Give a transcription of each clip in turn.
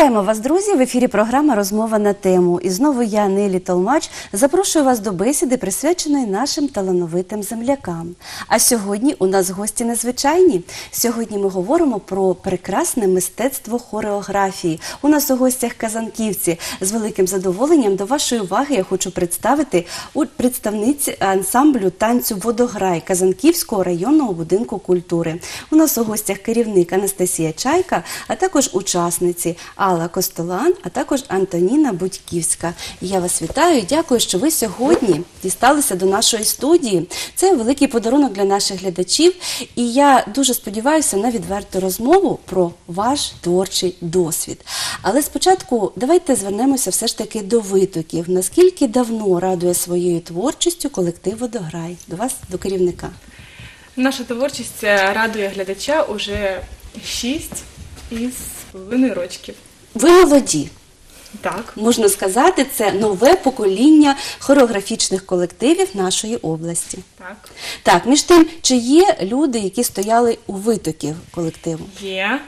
Вітаємо вас, друзі! В ефірі програма Розмова на тему. І знову я, Нелі Толмач, запрошую вас до бесіди, присвяченої нашим талановитим землякам. А сьогодні у нас гості незвичайні. Сьогодні ми говоримо про прекрасне мистецтво хореографії. У нас у гостях казанківці. З великим задоволенням до вашої уваги я хочу представити у представниці ансамблю танцю Водограй Казанківського районного будинку культури. У нас у гостях керівник Анастасія Чайка, а також учасниці Алла Костолан, а також Антоніна Будьківська. Я вас вітаю дякую, що ви сьогодні дісталися до нашої студії. Це великий подарунок для наших глядачів. І я дуже сподіваюся на відверту розмову про ваш творчий досвід. Але спочатку давайте звернемося все ж таки до витоків. Наскільки давно радує своєю творчістю колектив Водограй? До вас, до керівника. Наша творчість е, радує глядача уже 6 із половиною рочків. Ви молоді. Так. Можна сказати, це нове покоління хореографічних колективів нашої області. Так. Так, між тим, чи є люди, які стояли у витоків колективу? Є.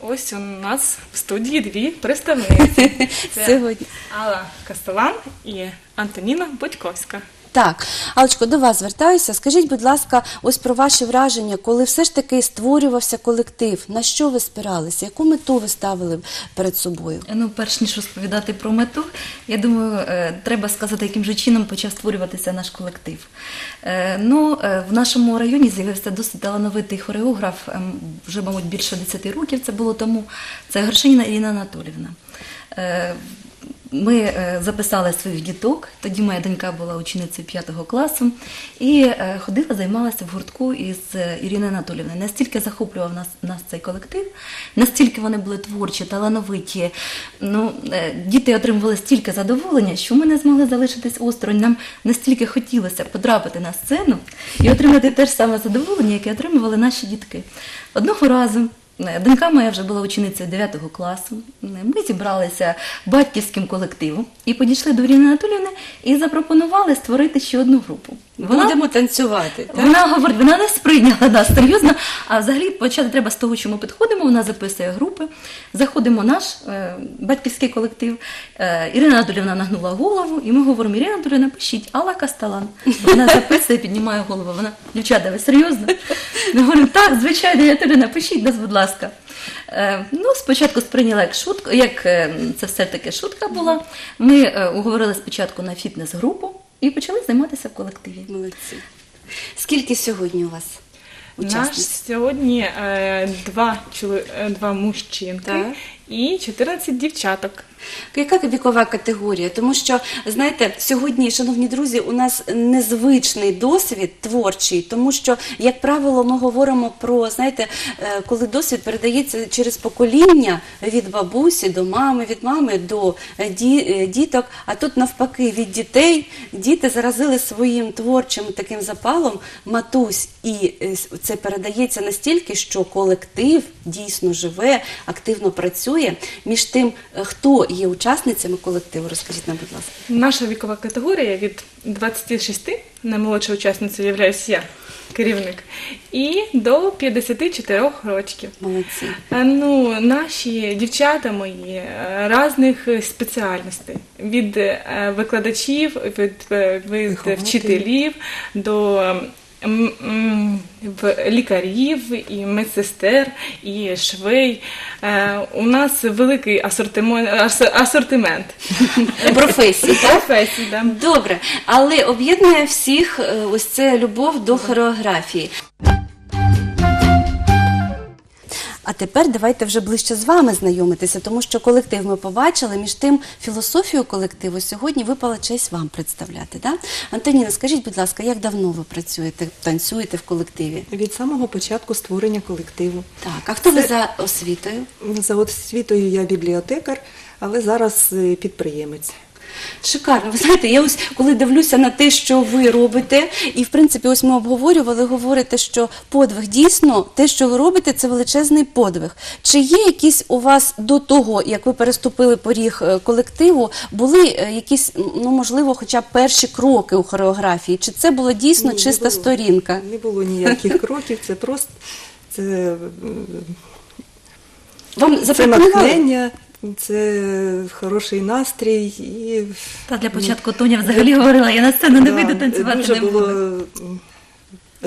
Ось у нас в студії дві представниці. Це Сьогодні. Алла Кастелан і Антоніна Будьковська. Так, Алечко, до вас звертаюся. Скажіть, будь ласка, ось про ваші враження, коли все ж таки створювався колектив. На що ви спиралися? Яку мету ви ставили перед собою? Ну, перш ніж розповідати про мету, я думаю, е, треба сказати, яким же чином почав створюватися наш колектив. Е, Ну, е, в нашому районі з'явився досить талановитий хореограф, ем, вже, мабуть, більше 10 років це було тому. Це Горшиніна Ірина Анатолівна. Ми е, записали своїх діток. Тоді моя донька була ученицею 5 класу і е, ходила, займалася в гуртку із е, Іриною Анатолівною. Настільки захоплював нас, нас цей колектив, настільки вони були творчі, талановиті. Ну, діти отримували стільки задоволення, що ми не змогли залишитись осторонь. Нам настільки хотілося потрапити на сцену і отримати те ж саме задоволення, яке отримували наші дітки. Одного разу. Е, Донька моя вже була ученицею 9 класу. Е, Ми зібралися батьківським колективом і підійшли до Ірини Анатоліївни і запропонували створити ще одну групу. Будемо танцювати. Так? Вона говорить, вона не сприйняла нас серйозно. А взагалі почати треба з того, що ми підходимо. Вона записує групи. Заходимо наш е, батьківський колектив. Е, Ірина Анатоліївна нагнула голову, і ми говоримо: Ірина Анатоліївна, пишіть Алла Касталан. Вона записує, піднімає голову. Вона дівчата, ви серйозно? Ми говоримо, так, звичайно, Ірина Анатоліївна, пишіть нас, будь ласка. Е, Ну, спочатку сприйняла як шутку, як е, це все таки шутка була. Ми е, уговорили спочатку на фітнес-групу і почали займатися в колективі. Молодці. Скільки сьогодні у вас Наш сьогодні е, два, чоло- е, два мужчинки Так. І 14 дівчаток. Яка вікова категорія? Тому що, знаєте, сьогодні, шановні друзі, у нас незвичний досвід творчий, тому що, як правило, ми говоримо про, знаєте, е, коли досвід передається через покоління від бабусі до мами, від мами до е, е, діток, а тут навпаки від дітей діти заразили своїм творчим таким запалом матусь, і це передається настільки, що колектив дійсно живе, активно працює. Між тим, е, хто є учасницями колективу, розкажіть нам, будь ласка. Наша вікова категорія від 26, наймолодша учасниця являюсь я, керівник, і до 54 років. Молодці. Е, Ну, наші дівчата мої е, різних спеціальностей від викладачів, від, від вчителів до лікарів, і медсестер, і швей. Е, У нас великий асортимент, асортимент Професії, професій. Да. Добре, але об'єднує всіх е, ось це любов до хореографії. А тепер давайте вже ближче з вами знайомитися, тому що колектив ми побачили. Між тим, філософію колективу сьогодні випала честь вам представляти. Да? Антоніна, скажіть, будь ласка, як давно ви працюєте, танцюєте в колективі? Від самого початку створення колективу. Так, а хто ви за освітою? За освітою я бібліотекар, але зараз е, підприємець. Шикарно. Ви знаєте, я ось коли дивлюся на те, що ви робите, і в принципі, ось ми обговорювали, говорите, що подвиг дійсно те, що ви робите, це величезний подвиг. Чи є якісь у вас до того, як ви переступили поріг е, колективу, були е, якісь, ну можливо, хоча б перші кроки у хореографії? Чи це було дійсно Ні, не чиста було. сторінка? Не було ніяких кроків, це просто це, Вам це запропонували? натхнення, Це хороший настрій і Та для початку Тоня взагалі говорила, я на сцену не да, вийду танцювати дуже не було буду.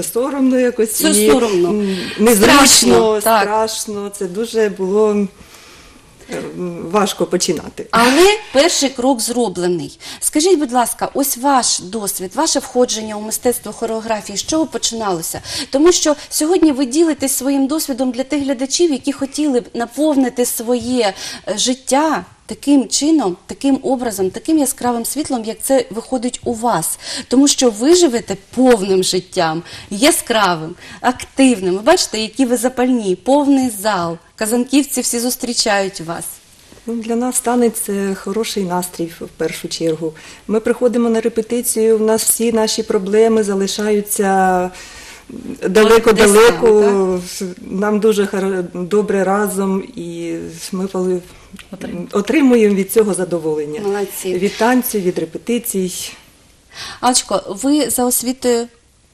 соромно якось. Все і, соромно. Незручно, Страшно, страшно. Це дуже було важко починати. Але перший крок зроблений. Скажіть, будь ласка, ось ваш досвід, ваше входження у мистецтво хореографії, з чого починалося? Тому що сьогодні ви ділитесь своїм досвідом для тих глядачів, які хотіли б наповнити своє е, життя. Таким чином, таким образом, таким яскравим світлом, як це виходить у вас, тому що ви живете повним життям, яскравим, активним. Ви бачите, які ви запальні, повний зал. Казанківці всі зустрічають вас. Ну, для нас танець це хороший настрій в першу чергу. Ми приходимо на репетицію, у нас всі наші проблеми залишаються далеко-далеко. Нам дуже добре разом, і ми Отримуємо. отримуємо від цього задоволення. Молодці. Від танцю, від репетицій. Алечко, ви за освітою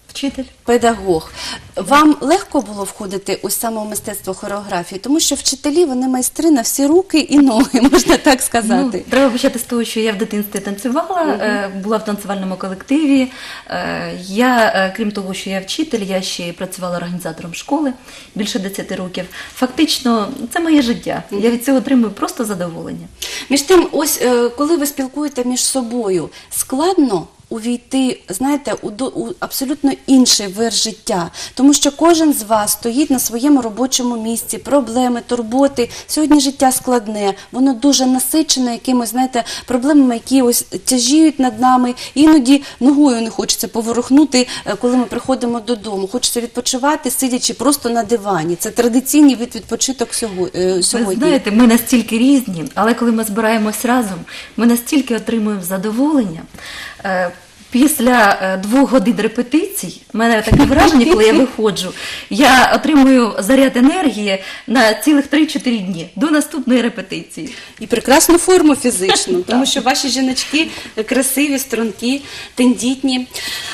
Вчитель. педагог. Вам легко було входити ось саме мистецтво хореографії, тому що вчителі вони майстри на всі руки і ноги, можна так сказати. Ну, треба почати з того, що я в дитинстві танцювала, е, була в танцювальному колективі. Е, Я, е, крім того, що я вчитель, я ще й працювала організатором школи більше 10 років. Фактично, це моє життя. Я від цього отримую просто задоволення. Між тим, ось коли ви спілкуєте між собою, складно увійти, знаєте, у, до- у абсолютно інший вир життя, тому що кожен з вас стоїть на своєму робочому місці, проблеми, турботи. Сьогодні життя складне, воно дуже насичене якимось, знаєте, проблемами, які ось тяжіють над нами. Іноді ногою не хочеться поворухнути, е, коли ми приходимо додому. Хочеться відпочивати, сидячи просто на дивані. Це традиційний від відпочиток е, Ви сьогодні. знаєте, ми настільки різні, але коли ми збираємось разом, ми настільки отримуємо задоволення. Е, Після е, двох годин репетицій, в мене таке враження, коли я виходжу, я отримую заряд енергії на цілих 3-4 дні до наступної репетиції. І прекрасну форму фізичну, тому що ваші жіночки красиві, стрункі, тендітні.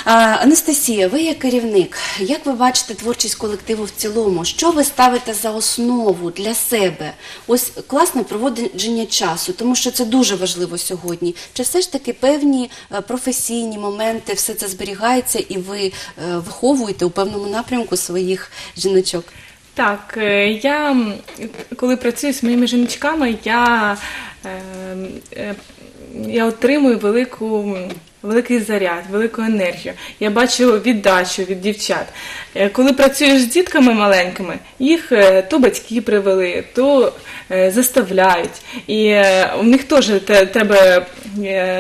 А, Анастасія, ви як керівник, як ви бачите творчість колективу в цілому? Що ви ставите за основу для себе? Ось класне проводження часу, тому що це дуже важливо сьогодні. Чи все ж таки певні е, професійні моменти, все це зберігається і ви е, виховуєте у певному напрямку своїх жіночок? Так, е, я коли працюю з моїми жіночками, я, е, я отримую велику, великий заряд, велику енергію. Я бачу віддачу від дівчат. Коли працюєш з дітками маленькими, їх то батьки привели, то заставляють. І у них теж те- треба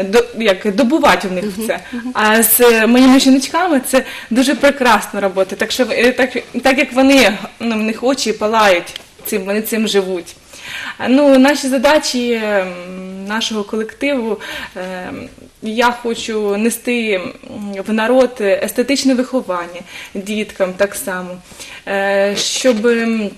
до- як, добувати в них це. А з е, моїми жіночками це дуже прекрасна робота. Так, що, е, так, так як вони, ну, в них очі палають цим, вони цим живуть. Ну, наші задачі нашого колективу, е, я хочу нести в народ естетичне виховання діткам так само, е, щоб Е,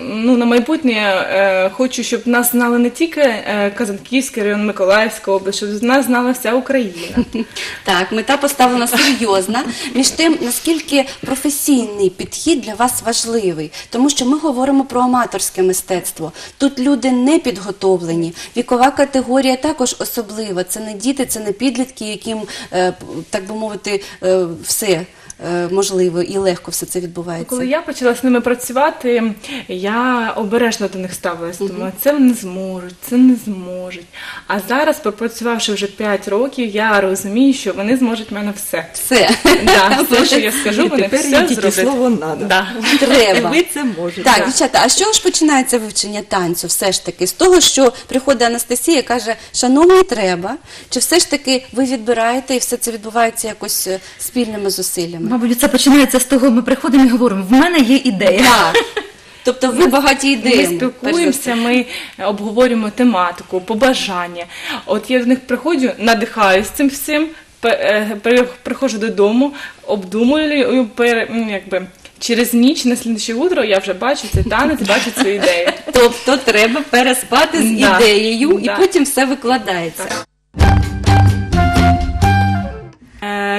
Ну, на майбутнє е, хочу, щоб нас знали не тільки е, Казанківський район, Миколаївська область, щоб нас знала вся Україна. Так, мета поставлена серйозна. Між тим, наскільки професійний підхід для вас важливий, тому що ми говоримо про аматорське мистецтво. Тут люди не підготовлені. Вікова категорія також особлива. Це не діти, це не підлітки, яким, е, так би мовити, е, все е, можливо і легко все це відбувається. Коли я почала з ними працювати, я обережно до них ставилась. Думала, це не зможуть, це не зможуть. А зараз, пропрацювавши вже 5 років, я розумію, що вони зможуть в мене все. Все. Да, все, що я скажу, вони тепер все тільки зроблять. слово «надо». Да. Треба. Ви це можете. Так, дівчата, а з чого ж починається вивчення танцю? Все ж таки, з того, що приходить Анастасія і каже, шановні, треба, чи все ж таки ви відбираєте і все це відбувається якось е, спільними зусиллями? Мабуть, це починається з того, ми приходимо і говоримо, в мене є ідея. Так. Тобто ви багаті ідеї. Ми спілкуємося, ми обговорюємо тематику, побажання. От я в них приходжу, надихаюсь цим всім, е, при- приходжу додому, обдумую, м, якби. Через ніч на слідче утро я вже бачу цей танець, бачу цю ідею. Тобто треба переспати з ідеєю, і потім все викладається.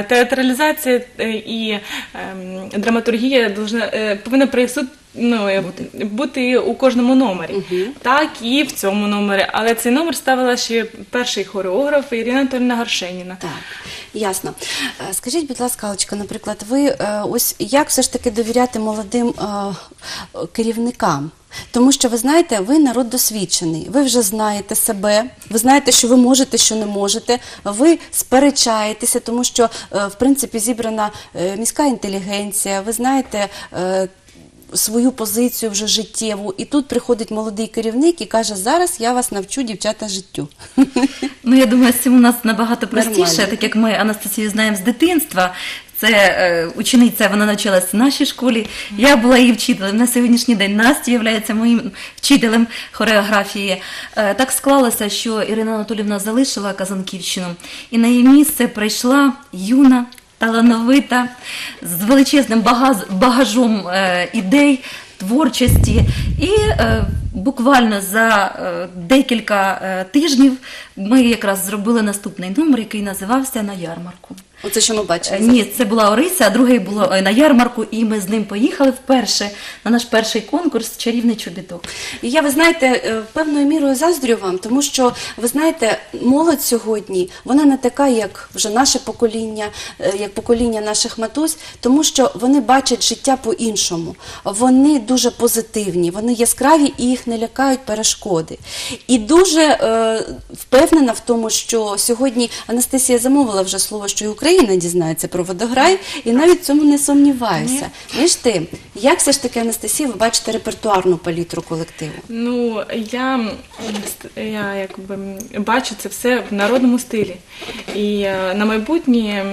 Театралізація е, і ем, драматургія должна, е, повинна присутні. ну, бути. бути. у кожному номері, так і в цьому номері. Але цей номер ставила ще перший хореограф Ірина Анатольовна Гаршеніна. Так, ясно. Е, Скажіть, будь ласка, Алечка, наприклад, ви е, ось як все ж таки довіряти молодим е, керівникам? Тому що ви знаєте, ви народ досвідчений, ви вже знаєте себе, ви знаєте, що ви можете, що не можете. Ви сперечаєтеся, тому що в принципі зібрана міська інтелігенція. Ви знаєте. Свою позицію вже життєву, і тут приходить молодий керівник і каже: зараз я вас навчу дівчата життю. Ну, я думаю, з цим у нас набагато простіше, Нормально. так як ми Анастасію знаємо з дитинства. Це е, учениця, вона навчалася в нашій школі. Я була її вчителем. На сьогоднішній день Настя є моїм вчителем хореографії. Е, так склалося, що Ірина Анатолівна залишила Казанківщину, і на її місце прийшла юна, талановита, з величезним багажом е, ідей, творчості. І е, буквально за е, декілька е, тижнів ми якраз зробили наступний номер, який називався На ярмарку. Оце що ми бачимо. Е, Ні, це була Орися, а другий було на ярмарку, і ми з ним поїхали вперше на наш перший конкурс Чарівний чобіток. І я, ви знаєте, певною мірою заздрю вам, тому що ви знаєте, молодь сьогодні вона не така, як вже наше покоління, як покоління наших матусь, тому що вони бачать життя по-іншому. Вони дуже позитивні, вони яскраві і їх не лякають перешкоди. І дуже е, впевнена в тому, що сьогодні Анастасія замовила вже слово, що і Україна дізнається про водограй, і навіть в цьому не сумніваюся. Між тим, як все ж таки Анастасія, ви бачите репертуарну палітру колективу? Ну, я, я якби бачу це все в народному стилі. І е, на майбутнє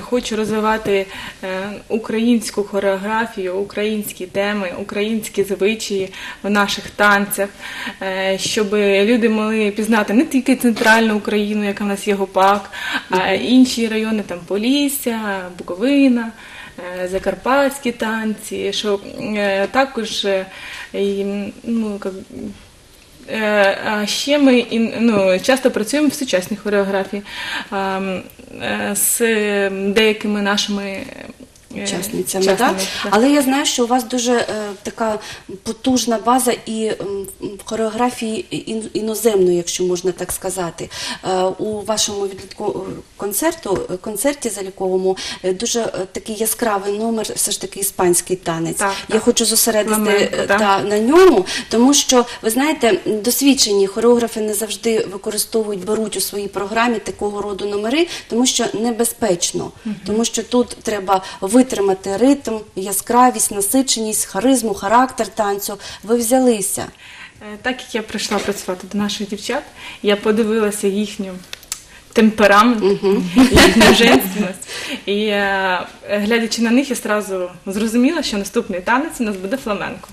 хочу розвивати е, українську хореографію, українські теми, українські звичаї в наших танцях, е, щоб люди могли пізнати не тільки центральну Україну, яка в нас є гопак, а інші райони, там Полісся, Буковина. е, Закарпатські танці, що е, також ну, як, е, а ще ми ну, часто працюємо в сучасній хореографії з деякими нашими учасницями, так? так. Але я знаю, що у вас дуже е, така потужна база і в хореографії ін- іноземної, якщо можна так сказати. Е, у вашому відлітку концерту, концерті заліковому е, дуже е, такий яскравий номер, все ж таки іспанський танець. Так, я так. хочу зосередити Фламенко, е, так. та, на ньому, тому що ви знаєте, досвідчені хореографи не завжди використовують, беруть у своїй програмі такого роду номери, тому що небезпечно, тому що тут треба витримати ритм, яскравість, насиченість, харизму, характер танцю. Ви взялися. Е, Так як я прийшла працювати до наших дівчат, я подивилася їхню темперамент, їхню женственність. І е, глядячи на них, я одразу зрозуміла, що наступний танець у нас буде фламенко.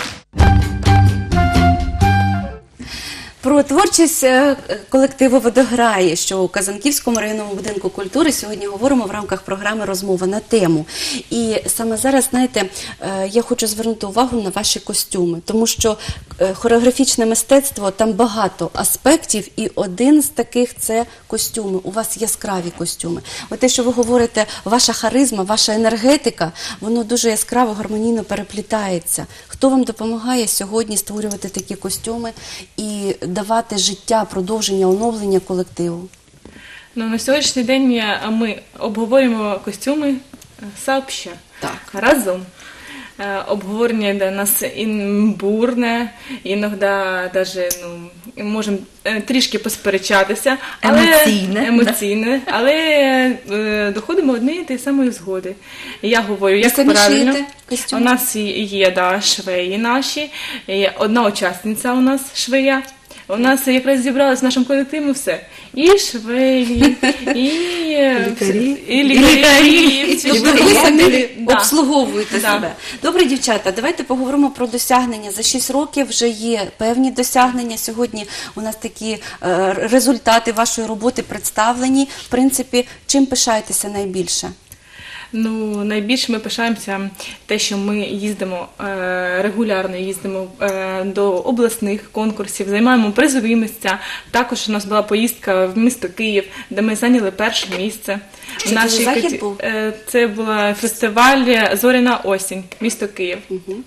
Про творчість е, колективу водограє, що у Казанківському районному будинку культури сьогодні говоримо в рамках програми Розмова на тему. І саме зараз, знаєте, е, я хочу звернути увагу на ваші костюми, тому що е, хореографічне мистецтво там багато аспектів, і один з таких це костюми. У вас яскраві костюми. От те, що ви говорите, ваша харизма, ваша енергетика, воно дуже яскраво, гармонійно переплітається. Хто вам допомагає сьогодні створювати такі костюми і давати життя, продовження, оновлення колективу? Ну, на сьогоднішній день ми обговорюємо костюми е, сообща. Так. Разом. Е, Обговорення у нас імбурне, іноді даже, ну, можемо е, трішки посперечатися, але Емоційне, емоційне, але е, доходимо однієї тієї самої згоди. Я говорю, як самі правильно. У нас є да, швеї наші, одна учасниця у нас швея. У нас якраз зібралось в нашому колективі все. І швеї, і Лікарі. і лікарі, Тобто ви самі обслуговуєте себе. Добре, дівчата, давайте поговоримо про досягнення. За 6 років вже є певні досягнення. Сьогодні у нас такі е, результати вашої роботи представлені. В принципі, чим пишаєтеся найбільше? Ну, найбільше ми пишаємося те, що ми їздимо е, регулярно їздимо е, до обласних конкурсів, займаємо призові місця. Також у нас була поїздка в місто Київ, де ми зайняли перше місце. Що це захід каті- був? Е, Це був фестиваль Зоряна осінь, місто Київ.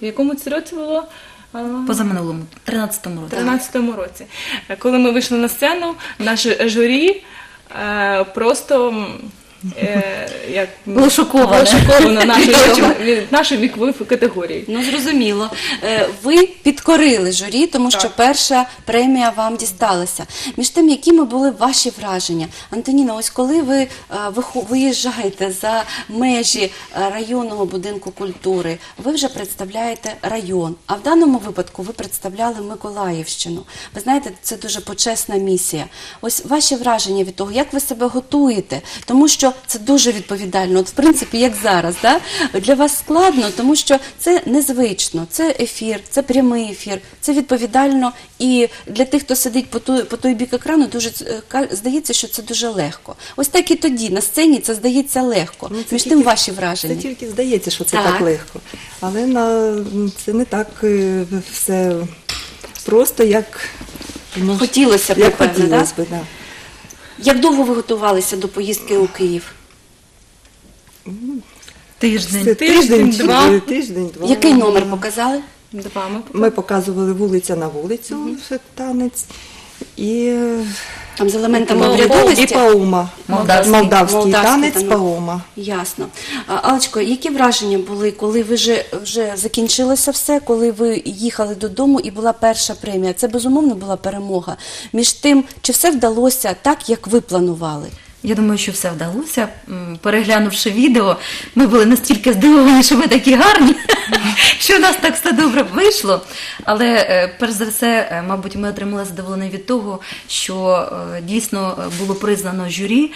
В якому це році було? Позаминулому, 13-му році. 2013 році. Коли ми вийшли на сцену, наше журі просто е, як, нашою, нашої вікової категорії. Ну зрозуміло. Е, Ви підкорили журі, тому що Так. перша премія вам дісталася. Між тим, якими були ваші враження? Антоніна, ось коли ви е, виїжджаєте за межі е, районного будинку культури, ви вже представляєте район. А в даному випадку ви представляли Миколаївщину. Ви знаєте, це дуже почесна місія. Ось ваші враження від того, як ви себе готуєте, тому що це дуже відповідально. От в принципі, як зараз, да? для вас складно, тому що це незвично, це ефір, це прямий ефір, це відповідально. І для тих, хто сидить по той, по той бік екрану, дуже е, здається, що це дуже легко. Ось так і тоді на сцені це здається легко. Ну, це Між тільки- тим ваші враження. Це тільки здається, що це Так. так, легко. Але на, це не так е, все просто, як ну, Хотілося б, як напевно, хотілося да? б, да. Як довго ви готувалися до поїздки у Київ? Тиждень. Це Тиждень, тиждень, два. чи- тиждень, два. Який номер показали? Два ми Ми показували вулиця на вулицю танець і, Там з елементами обрядовості. і паума. Молдавський. Молдавський, Молдавський танець паума. Ясно. Алечко, які враження були, коли ви вже, вже закінчилося все, коли ви їхали додому і була перша премія? Це безумовно була перемога. Між тим, чи все вдалося так, як ви планували? Я думаю, що все вдалося. Переглянувши відео, ми були настільки здивовані, що ми такі гарні, що у нас так все добре вийшло. Але е, перш за все, е, мабуть, ми отримали задоволення від того, що е, дійсно було признано журі,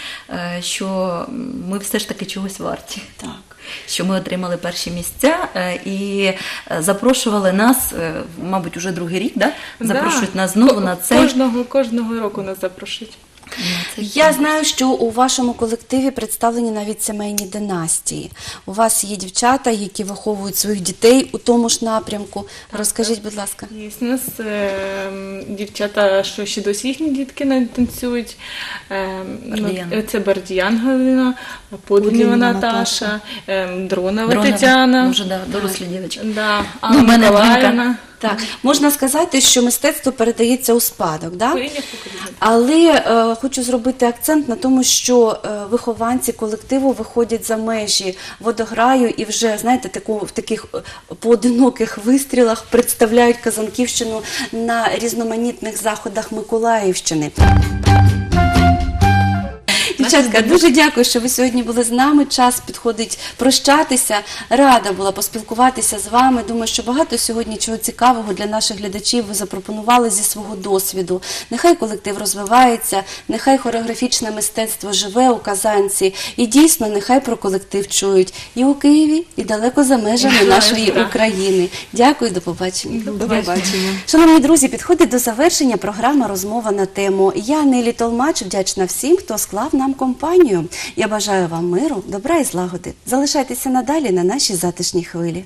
що ми все ж таки чогось варті. Так. Що ми отримали перші місця і запрошували нас, мабуть, уже другий рік, да? запрошують Да. нас знову на цей. Кожного, кожного року нас запрошують. Я знаю, що у вашому колективі представлені навіть сімейні династії. У вас є дівчата, які виховують своїх дітей у тому ж напрямку. Розкажіть, будь ласка. Є у нас е, дівчата, що ще досі їхні дітки навіть танцюють. Е, ну, Бардіян. це Бардіян Галина, Подгнєва Наташа, е, Дронова Дронова, Тетяна. Вже да, дорослі дівчатки. Да, Ну, Анна мене Миколаївна. Так, можна сказати, що мистецтво передається у спадок, да? Але е, хочу зробити акцент на тому, що е, вихованці колективу виходять за межі водограю і вже знаєте, таку в таких е, поодиноких вистрілах представляють Казанківщину на різноманітних заходах Миколаївщини. Дівчатка, дуже дякую, що ви сьогодні були з нами. Час підходить прощатися. Рада була поспілкуватися з вами. Думаю, що багато сьогодні чого цікавого для наших глядачів ви запропонували зі свого досвіду. Нехай колектив розвивається, нехай хореографічне мистецтво живе у Казанці. І дійсно, нехай про колектив чують і у Києві, і далеко за межами нашої. України. Дякую, до побачення. До побачення. Шановні друзі, підходить до завершення програма розмова на тему. Я Нелі Толмач, вдячна всім, хто склав нам компанію. Я бажаю вам миру, добра і злагоди. Залишайтеся надалі на нашій затишній хвилі.